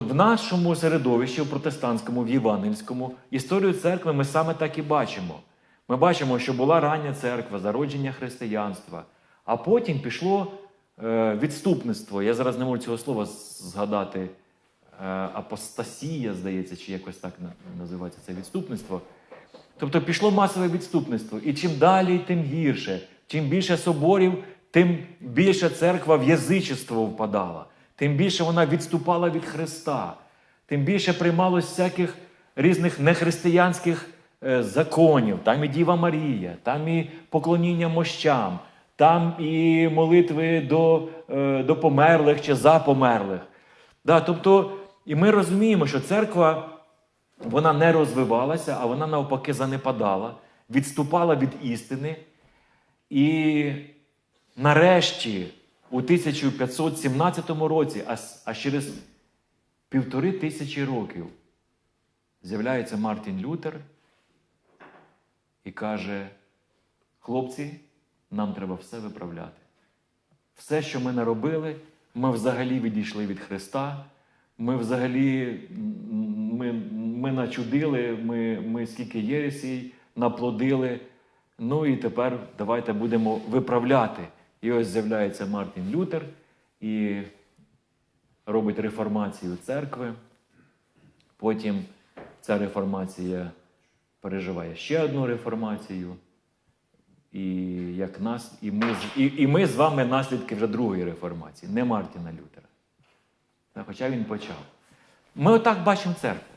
В нашому середовищі, в протестантському, в євангельському, історію церкви ми саме так і бачимо. Ми бачимо, що була рання церква, зародження християнства, а потім пішло е, відступництво. Я зараз не можу цього слова згадати. Е, апостасія, здається, чи якось так називається це відступництво. Тобто пішло масове відступництво. І чим далі, тим гірше. Чим більше соборів, тим більше церква в язичество впадала, тим більше вона відступала від Христа, тим більше приймалось всяких різних нехристиянських е, законів. Там і Діва Марія, там і поклоніння мощам, там і молитви до, е, до померлих чи за померлих. Да, тобто, і ми розуміємо, що церква вона не розвивалася, а вона навпаки занепадала, відступала від істини. І нарешті, у 1517 році, аж через півтори тисячі років, з'являється Мартін Лютер і каже: хлопці, нам треба все виправляти. Все, що ми наробили, ми взагалі відійшли від Христа. Ми взагалі ми, ми начудили, ми, ми скільки єресій наплодили. Ну і тепер давайте будемо виправляти. І ось з'являється Мартін Лютер і робить реформацію церкви. Потім ця реформація переживає ще одну реформацію. І як нас, і ми, і, і ми з вами наслідки вже другої реформації, не Мартіна Лютера. Хоча він почав. Ми отак бачимо церкву.